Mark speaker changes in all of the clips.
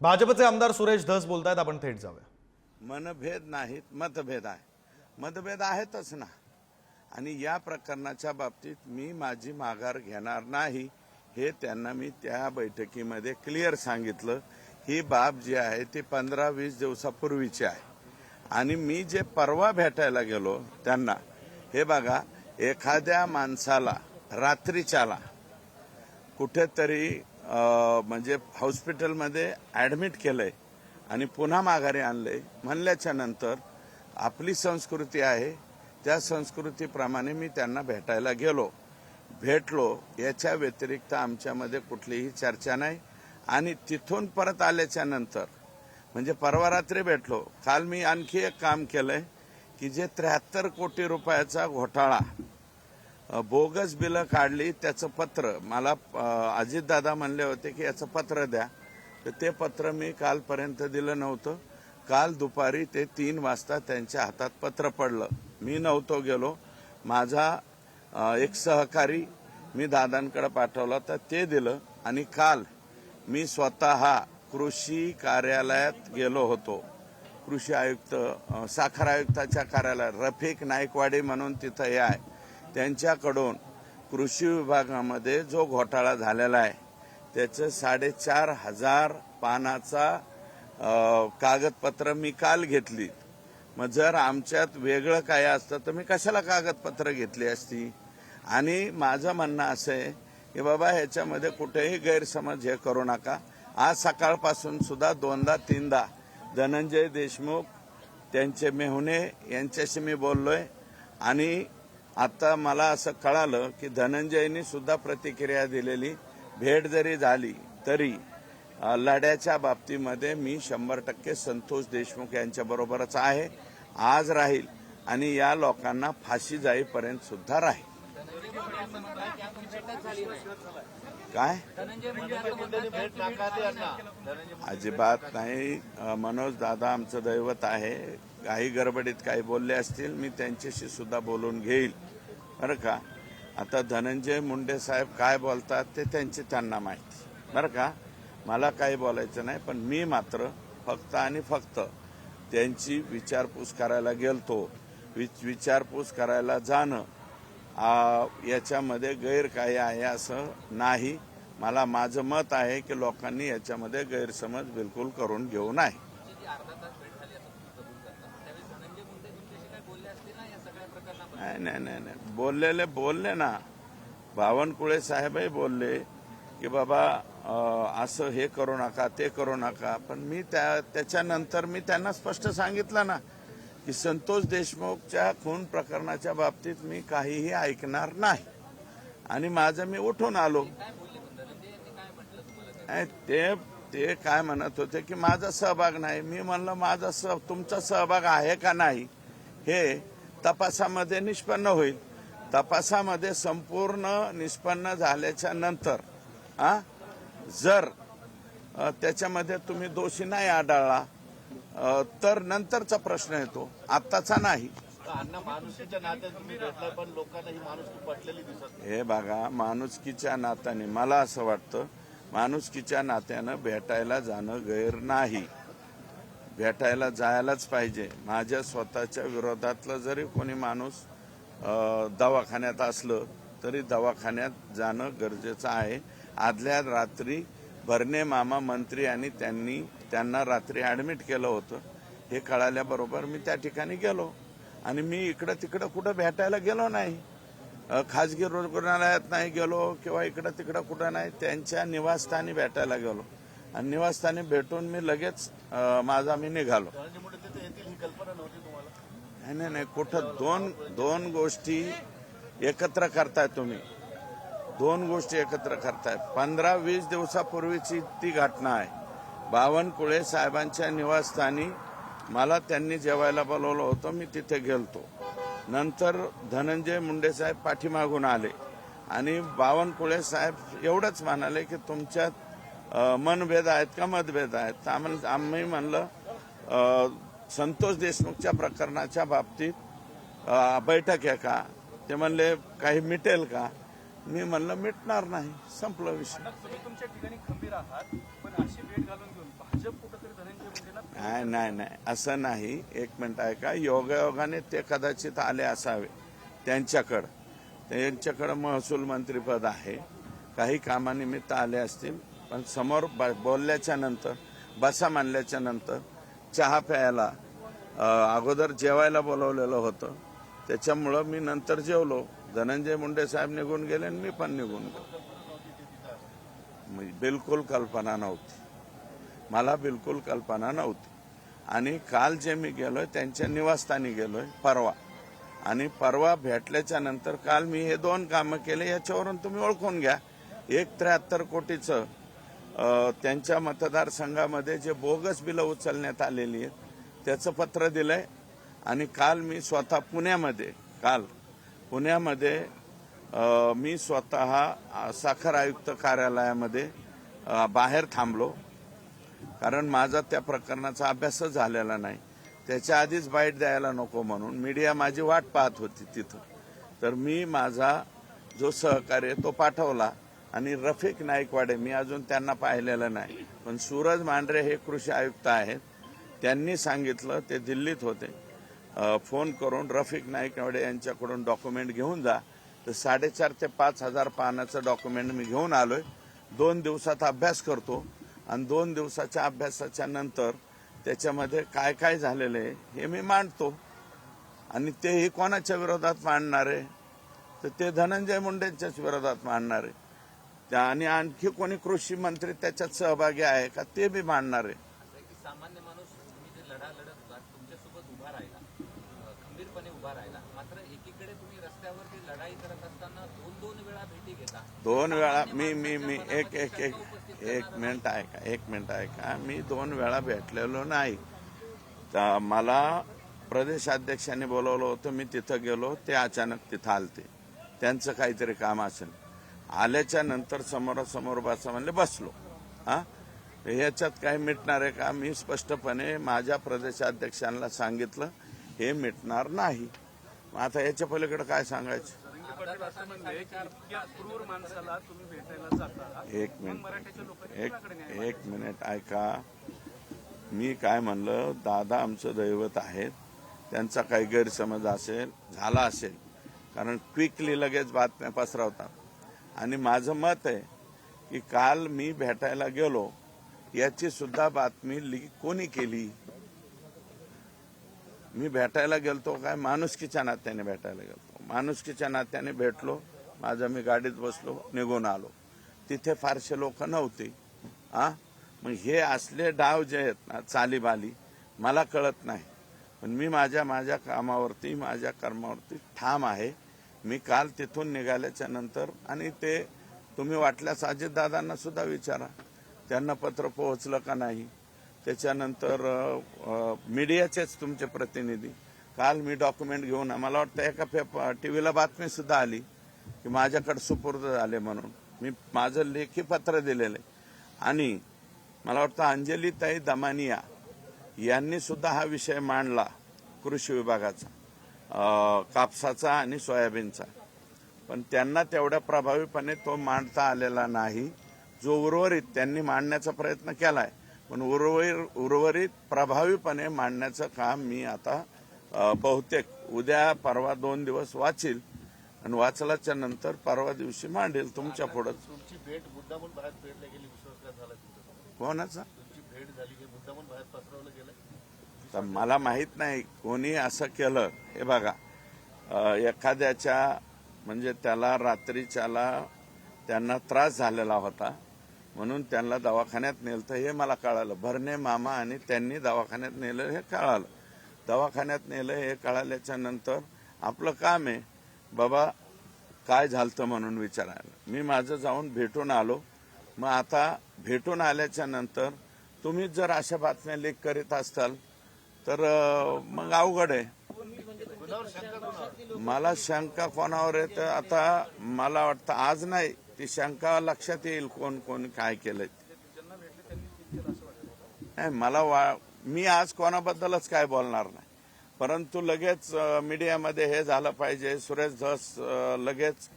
Speaker 1: भाजपचे आमदार सुरेश धस बोलतायत आपण थेट जाऊया.
Speaker 2: मनभेद नाहीत मतभेद आहे. मतभेद आहेतच ना. आणि या प्रकरणाच्या बाबतीत मी माझी माघार घेणार नाही हे त्यांना मी त्या बैठकीमध्ये क्लिअर सांगितलं. ही बाब जी आहे ती पंधरा वीस दिवसापूर्वीची आहे. आणि मी जे परवा भेटायला गेलो त्यांना हे बघा एखाद्या माणसाला रात्रीच्याला कुठेतरी म्हणजे हॉस्पिटलमध्ये ऍडमिट केलंय आणि पुन्हा माघारी आणलंय. म्हणल्याच्या नंतर आपली संस्कृती आहे. त्या संस्कृतीप्रमाणे मी त्यांना भेटायला गेलो. भेटलो. याच्या व्यतिरिक्त आमच्यामध्ये कुठलीही चर्चा नाही. आणि तिथून परत आल्याच्यानंतर म्हणजे परवा रात्री भेटलो. काल मी आणखी एक काम केलंय की जे त्र्याहत्तर कोटी रुपयाचा घोटाळा बोगस बिलं काढली त्याचं पत्र. मला अजितदादा म्हणले होते की याचं पत्र द्या. तर ते पत्र मी कालपर्यंत दिलं नव्हतं. काल दुपारी ते तीन वाजता त्यांच्या हातात पत्र पडलं. मी नव्हतो गेलो. माझा एक सहकारी मी दादांकडे पाठवला तर ते दिलं. आणि काल मी स्वतः कृषी कार्यालयात गेलो होतो. कृषी आयुक्त साखर आयुक्ताच्या कार्यालयात. रफिक नाईकवाडी म्हणून तिथं हे आहे. त्यांच्याकडून कृषी विभागामध्ये जो घोटाळा झालेला आहे त्याचं साडेचार हजार पानाचा कागदपत्र मी काल घेतली. मग जर आमच्यात वेगळं काय असतं तर मी कशाला कागदपत्र घेतली असती? आणि माझं म्हणणं असं आहे की बाबा ह्याच्यामध्ये कुठेही गैरसमज हे करू नका. आज सकाळपासून सुद्धा दोनदा तीनदा धनंजय देशमुख त्यांचे मेहुणे यांच्याशी मी बोललोय. आणि आता मला असं कळालं की धनंजयनी सुद्धा प्रतिक्रिया दिलेली भेट जरी झाली तरी लढ्याच्या बाबतीमध्ये मी शंभर टक्के संतोष देशमुख यांच्याबरोबरच आहे आज राहील आणि या लोकांना फाशी जाईपर्यंत सुद्धा राहील. काय? अजिबात नाही. मनोज दादा आमचं दैवत आहे. काही गडबडीत काही बोलले असतील मी त्यांच्याशी सुद्धा बोलून घेईल. बरं का? आता धनंजय मुंडे साहेब काय बोलतात ते त्यांचे त्यांना माहिती. बरं का? मला काही बोलायचं नाही पण मी मात्र फक्त आणि फक्त त्यांची विचारपूस करायला गेलतो. विच- विचारपूस करायला जाणं याच्यामध्ये गैर काय आहे असं नाही. मला माझं मत आहे की लोकांनी याच्यामध्ये गैरसमज बिलकुल करून घेऊ नये. नाही नाही नाही नाही. बोललेले बोलले ना. बावनकुळे साहेबही बोलले की बाबा असं हे करू नका ते करू नका. पण मी त्या त्याच्यानंतर मी त्यांना स्पष्ट सांगितलं ना की संतोष देशमुखच्या खून प्रकरणाच्या बाबतीत मी काहीही ऐकणार नाही. आणि माझं मी उठून आलो. ते ते काय म्हणत होते की माझा सहभाग नाही. मी म्हणलं माझा सह तुमचा सहभाग आहे का नाही? हे तपासामध्ये निष्पन्न होईल. तपासामध्ये संपूर्ण निष्पन्न झाल्याच्यानंतर आ, जर त्याच्यामध्ये तुम्ही दोषी नाही आढळला तर नंतरचा प्रश्न येतो. आत्ताचा नाही.
Speaker 3: ही
Speaker 2: हे बघा माणुसकीच्या नात्याने मला असं वाटतं माणुसकीच्या नात्यानं भेटायला जाणं गैर नाही. भेटायला जायलाच पाहिजे. माझ्या स्वतःच्या विरोधातलं जरी कोणी माणूस दवाखान्यात असलं तरी दवाखान्यात जाणं गरजेचं आहे. आदल्या रात्री भरणे मामा मंत्री आणि त्यांनी त्यांना रात्री ऍडमिट केलं होतं. हे कळाल्याबरोबर मी त्या ठिकाणी गेलो. आणि मी इकडं तिकडं कुठं भेटायला गेलो नाही. खाजगी रुग्णालयात नाही गेलो किंवा इकडं तिकडं कुठं नाही. त्यांच्या निवासस्थानी भेटायला गेलो. आणि निवासस्थानी भेटून मी लगेच माझा मी निघालो. नाही नाही नाही कुठं दोन दोन गोष्टी एकत्र करताय तुम्ही. दोन गोष्टी एकत्र करताय. पंधरा वीस दिवसापूर्वीची ती घटना आहे. बावनकुळे साहेबांच्या निवासस्थानी मला त्यांनी जेवायला बोलवलं होतं मी तिथे गेलतो. नंतर धनंजय मुंडे साहेब पाठीमागून आले. आणि बावनकुळे साहेब एवढंच म्हणाले की तुमच्या मनभेद आहेत का मतभेद आहेत? तर आम्हाला- आम्ही म्हणलं संतोष देशमुखच्या प्रकरणाच्या बाबतीत बैठक आहे का? ते म्हणले काही मिटेल का? मी म्हणलं मिटणार नाही. संपलं विषय.
Speaker 4: तुम्ही तुमच्या ठिकाणी खंबीर आहात पण अशी भेट घालून घेऊन भाजप
Speaker 2: नाही नाही नाही. असं नाही. एक मिनिट आहे का योगायोगाने ते कदाचित आले असावे त्यांच्याकडं. त्यांच्याकडं महसूल मंत्रीपद आहे. काही कामानिमित्त आले असतील. पण समोर ब- बोलल्याच्या नंतर बसा मानल्याच्या नंतर चहा प्यायला अगोदर जेवायला बोलवलेलं होतं. त्याच्यामुळं मी नंतर जेवलो. धनंजय मुंडे साहेब निघून गेले आणि मी पण निघून गेलो. बिलकुल कल्पना नव्हती. मला बिलकुल कल्पना नव्हती. आणि काल जे मी गेलोय त्यांच्या निवासस्थानी गेलोय परवा. आणि परवा भेटल्याच्या नंतर काल मी हे दोन कामं केले याच्यावरून तुम्ही ओळखून घ्या. एक त्र्याहत्तर कोटीचं त्यांच्या मतदारसंघामध्ये जे बोगस बिलं उचलण्यात आलेली आहेत त्याचं पत्र दिलंय. आणि काल मी स्वतः पुण्यामध्ये काल पुण्यामध्ये मी स्वतः साखर आयुक्त कार्यालयामध्ये बाहेर थांबलो. कारण माझा त्या प्रकरणाचा अभ्यासच झालेला नाही. त्याच्या आधीच बाईट द्यायला नको म्हणून मीडिया माझी वाट पाहत होती तिथं. तर मी माझा जो सहकार्य तो पाठवला. आणि रफिक नाईकवाडे मी अजून त्यांना पाहिलेलं नाही. पण सूरज मांढरे हे कृषी आयुक्त आहेत. त्यांनी सांगितलं ते दिल्लीत होते. फोन करून रफिक नाईकवाडे यांच्याकडून डॉक्युमेंट घेऊन जा. तर साडेचार ते पाच हजार पानाचं डॉक्युमेंट मी घेऊन आलोय. दोन दिवसात अभ्यास करतो. आणि दोन दिवसाच्या अभ्यासाच्या नंतर त्याच्यामध्ये काय काय झालेलं आहे हे मी मांडतो. आणि तेही कोणाच्या विरोधात मांडणार आहे? तर ते धनंजय मुंडेंच्याच विरोधात मांडणार आहे. आणि आणखी कोणी कृषी मंत्री त्याच्यात सहभागी आहे का ते बी मांडणार आहे.
Speaker 4: असं की सामान्य माणूस तुम्ही जे लढा लढत होता तुमच्यासोबत उभा राहिला अं, खंबीरपणे उभा राहिला मात्र एकीकडे तुम्ही रस्त्यावरती लढाई करत असताना दोन दोन वेळा भेटी घेता.
Speaker 2: दोन वेळा मी मी मी एक एक एक एक मिनिट ऐका एक मिनिट ऐका मी दोन वेळा भेटलेलो नाही. तर मला प्रदेशाध्यक्षांनी बोलवलं होतं मी तिथं गेलो ते अचानक तिथं आलते. त्यांचं काहीतरी काम असेल. आल्याच्यानंतर समोरासमोर बसा म्हणले बसलो. हा? तर ह्याच्यात काय मिटणार आहे का? मी स्पष्टपणे माझ्या प्रदेशाध्यक्षांना सांगितलं हे मिटणार नाही. मग आता याच्या पलीकडे काय सांगायचं? एक मिनिट. एक एक मिनिट ऐका. मी काय म्हणलं दादा आमचं दैवत आहेत. त्यांचा काही गैरसमज असेल झाला असेल. कारण क्विकली लगेच बातम्या पसरवतात. आणि माझं मत आहे की काल मी भेटायला गेलो याची सुद्धा बातमी लीक कोणी केली? मी भेटायला गेलतो काय? माणुसकीच्या नात्याने भेटायला गेलतो. माणुसकीच्या नात्याने भेटलो माझं मी गाडीत बसलो निघून आलो. तिथे फारसे लोक नव्हते. आ? मग हे असले डाव जे आहेत ना चालीबाली मला कळत नाही. पण मी माझ्या माझ्या कामावरती माझ्या कर्मावरती ठाम आहे. मी काल तिथून निघाल्याच्या नंतर आणि ते तुम्ही वाटल्यास अजितदादांना सुद्धा विचारा त्यांना पत्र पोहोचलं का नाही. त्याच्यानंतर मीडियाचेच तुमचे प्रतिनिधी. काल मी डॉक्युमेंट घेऊन मला वाटतं एका पेपर टीव्हीला बातमी सुद्धा आली की माझ्याकडे सुपूर्द झाले म्हणून. मी माझं लेखी पत्र दिलेलं आहे. आणि मला वाटतं अंजलीताई दमानिया यांनी सुद्धा हा विषय मांडला कृषी विभागाचा. कापसाचा आणि सोयाबीनचा. पण त्यांना तेवढ्या प्रभावीपणे तो मांडता आलेला नाही जो उर्वरित त्यांनी मांडण्याचा प्रयत्न केलाय. पण उर्वरित उर्वरित प्रभावीपणे मांडण्याचं काम मी आता बहुतेक उद्या परवा दोन दिवस वाचील आणि वाचल्याच्या नंतर परवा दिवशी मांडेल तुमच्या पुढं.
Speaker 3: तुमची भेट मुद्दामून बाहेर फेडल्या गेली विश्वासघात झाला तुमचा.
Speaker 2: कोणाचा? तर मला माहीत नाही कोणी असं केलं. हे बघा एखाद्याच्या म्हणजे त्याला रात्रीच्याला त्यांना त्रास झालेला होता म्हणून त्यांना दवाखान्यात नेलं. हे मला कळालं. भरणे मामा आणि त्यांनी दवाखान्यात नेलं हे कळालं. दवाखान्यात नेलं हे कळाल्याच्या नंतर आपलं काम आहे बाबा काय झालतं म्हणून विचारायला. मी माझं जाऊन भेटून आलो. मग आता भेटून आल्याच्यानंतर तुम्ही जर अशा बातम्या लीक करीत असाल तर मग अवघड आहे. मला शंका कोणावर आहे? तर आता मला वाटतं आज नाही ती शंका लक्षात येईल कोण कोण काय केलंय. नाही मला वा मी आज कोणाबद्दलच काय बोलणार नाही. परंतु लगेच मीडियामध्ये हे झालं पाहिजे सुरेश धस लगेच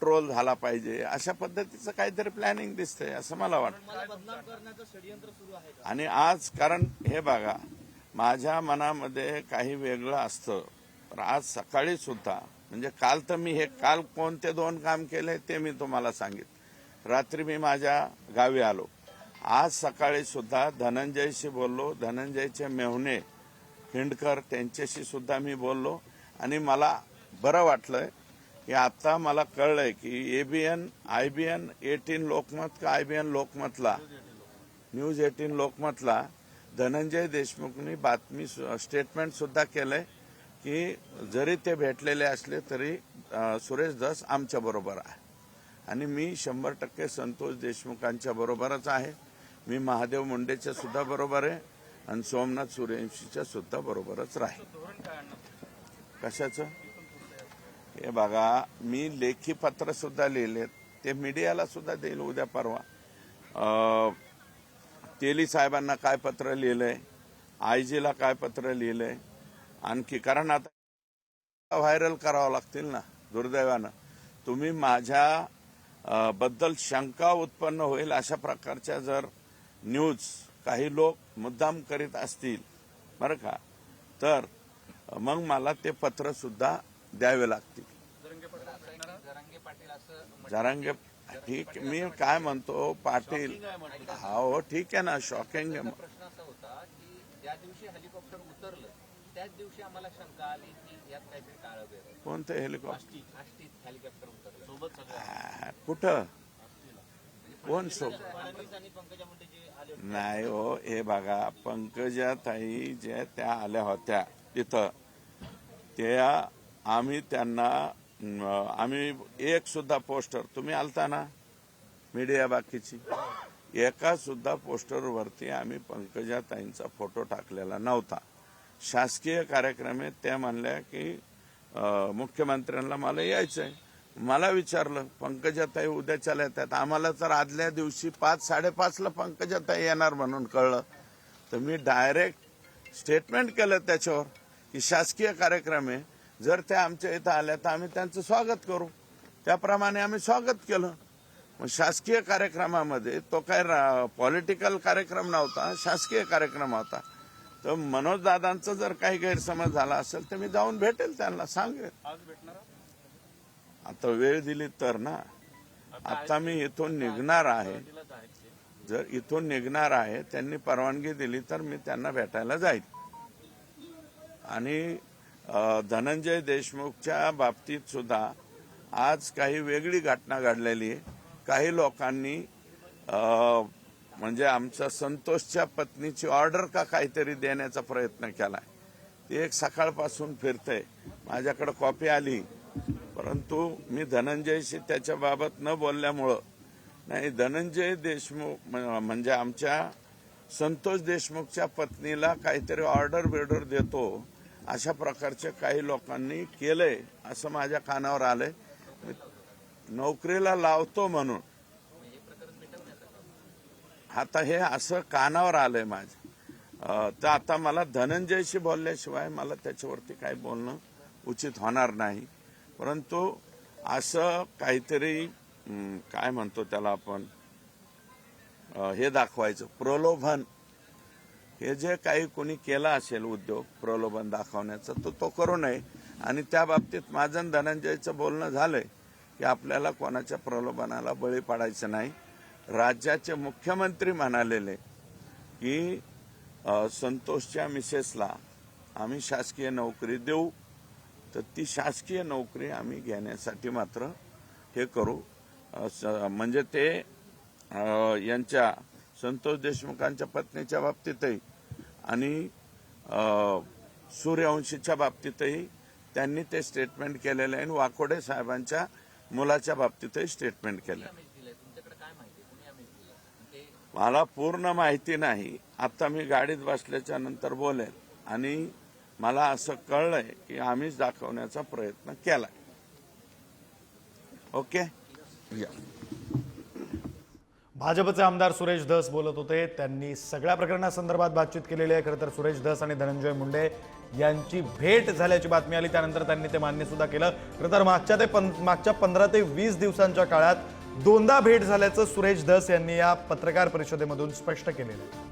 Speaker 2: ट्रोल झाला पाहिजे. अशा पद्धतीचं काहीतरी प्लॅनिंग दिसतंय असं मला वाटतं. आणि आज कारण हे बघा माझ्या मनामध्ये काही वेगळं असतं. तर आज सकाळी सुद्धा म्हणजे काल तर मी हे काल कोणते दोन काम केले ते मी तुम्हाला सांगित रात्री मी माझ्या गावी आलो. आज सकाळी सुद्धा धनंजयशी बोललो. धनंजयचे मेहुणे हिंडकर त्यांच्याशी सुद्धा मी बोललो. आणि मला बरं वाटलंय की आता मला कळलंय की एबीएन आयबीएन एटीन लोकमत का आयबीएन लोकमतला? न्यूज एटीन लोकमतला धनंजय देशमुखनी बातमी सु- स्टेटमेंट सुद्धा केलंय की जरी ते भेटलेले असले तरी सुरेश धस आमच्या बरोबर आहे. आणि मी शंभर टक्के संतोष देशमुखांच्या बरोबरच आहे. मी महादेव मुंडेच्या सुद्धा बरोबर आहे आणि सोमनाथ सूर्यवंशीच्या सुद्धा बरोबरच राहील. कशाचं? हे बघा मी लेखी पत्र सुद्धा लिहिलेत. ते मीडियाला सुद्धा देईल उद्या परवा. तेली साहेबांना काय पत्र लिहिलंय? आयजीला काय पत्र लिहिलंय? आणखी कारण आता व्हायरल करावं लागतील ना दुर्दैवानं. तुम्ही माझ्या बद्दल शंका उत्पन्न होईल अशा प्रकारच्या जर न्यूज काही लोक मुद्दाम करीत असतील बरं का? तर मग मला ते पत्र सुद्धा द्यावे लागतील.
Speaker 4: जरांगे
Speaker 2: ठीक मी काय म्हणतो पाटील. हा हो ठीक आहे ना शॉकिंग आहे.
Speaker 4: प्रश्न असा होता की ज्या दिवशी हेलिकॉप्टर उतरलं त्याच दिवशी आम्हाला शंका आली की यात काहीतरी काळं बेर
Speaker 2: कोणतं हेलिकॉप्टर
Speaker 4: आष्टीत हेलिकॉप्टर उतरलं.
Speaker 3: सोबत सगळं.
Speaker 2: आ, कुठं? कोण सोब?
Speaker 3: फडणवीस आणि पंकजा मुंडे जे आले होते.
Speaker 2: नाही हो हे बघा पंकजा ताई ज्या त्या आल्या होत्या तिथं त्या आम्ही त्यांना आम्ही एक सुद्धा पोस्टर तुम्ही आलता ना मीडिया बाकीची? एका सुद्धा पोस्टरवरती आम्ही पंकजा ताईंचा फोटो टाकलेला नव्हता. शासकीय कार्यक्रम त्या म्हणल्या की मुख्यमंत्र्यांना मला यायचंय. मला विचारलं पंकजाताई उद्याच्याला येतात. आम्हाला तर आदल्या दिवशी पाच साडेपाचला पंकजाताई येणार म्हणून कळलं. तर मी डायरेक्ट स्टेटमेंट केलं त्याच्यावर की शासकीय कार्यक्रम आहे जर त्या आमच्या इथं आल्या तर आम्ही त्यांचं स्वागत करू. त्याप्रमाणे आम्ही स्वागत केलं. मग शासकीय कार्यक्रमामध्ये तो काय पॉलिटिकल कार्यक्रम नव्हता शासकीय कार्यक्रम होता. तर मनोज दादांचा जर काही गैरसमज झाला असेल तर मी जाऊन भेटेल त्यांना सांगेल.
Speaker 5: आज भेटणार आहात?
Speaker 2: आता वेळ दिली तर ना. आता मी इथून निघणार आहे. जर इथून निघणार आहे त्यांनी परवानगी दिली तर मी त्यांना भेटायला जाईल. आणि धनंजय देशमुखच्या बाबतीत सुद्धा आज काही वेगळी घटना घडलेली आहे. काही लोकांनी म्हणजे आमच्या संतोषच्या पत्नीची ऑर्डर का काहीतरी देण्याचा प्रयत्न केलाय. ती एक सकाळपासून फिरते माझ्याकडे कॉपी आली. परंतु मी धनंजयशी त्याच्याबाबत न बोलल्यामुळं नाही धनंजय देशमुख म्हणजे आमच्या संतोष देशमुखच्या पत्नीला काहीतरी ऑर्डर बिर्डर देतो. अशा प्रकारचे काही लोकांनी केलंय असं माझ्या कानावर आलंय. नोकरीला लावतो म्हणून. आता हे असं कानावर आलंय माझ्या तर आता मला धनंजयशी बोलल्याशिवाय मला त्याच्यावरती काही बोलणं उचित होणार नाही. परंतु असं काहीतरी काय म्हणतो त्याला आपण? हे दाखवायचं. प्रलोभन. हे जे काही कोणी केलं असेल उद्योग प्रलोभन दाखवण्याचं तो तो करू नये. आणि त्या बाबतीत माझं धनंजयचं बोलणं झालंय की आपल्याला कोणाच्या प्रलोभनाला बळी पडायचं नाही. राज्याचे मुख्यमंत्री म्हणालेले की संतोषच्या मिसेसला आम्ही शासकीय नोकरी देऊ तर ती शासकीय नोकरी आम्ही घेण्यासाठी मात्र हे करू. म्हणजे ते यांच्या संतोष देशमुखांच्या पत्नीच्या बाबतीतही आणि सूर्यवंशीच्या बाबतीतही त्यांनी ते स्टेटमेंट केलेलं आहे आणि वाकोडे साहेबांच्या मुलाच्या बाबतीतही स्टेटमेंट केलं आहे. मला पूर्ण माहिती नाही. आता मी गाडीत बसल्याच्या नंतर बोलेन आणि मला असं कळलंय की आम्हीच दाखवण्याचा प्रयत्न केलाय. ओके? या.
Speaker 1: भाजपचे आमदार सुरेश धस बोलत होते. त्यांनी सगळ्या प्रकरणासंदर्भात बातचीत केलेली आहे. खरं तर सुरेश धस आणि धनंजय मुंडे यांची भेट झाल्याची बातमी आली. त्यानंतर त्यांनी ते मान्य सुद्धा केलं. खरं तर मागच्या ते पं मागच्या पंधरा ते वीस दिवसांच्या काळात दोनदा भेट झाल्याचं सुरेश धस यांनी या पत्रकार परिषदेमधून स्पष्ट केलेलं आहे.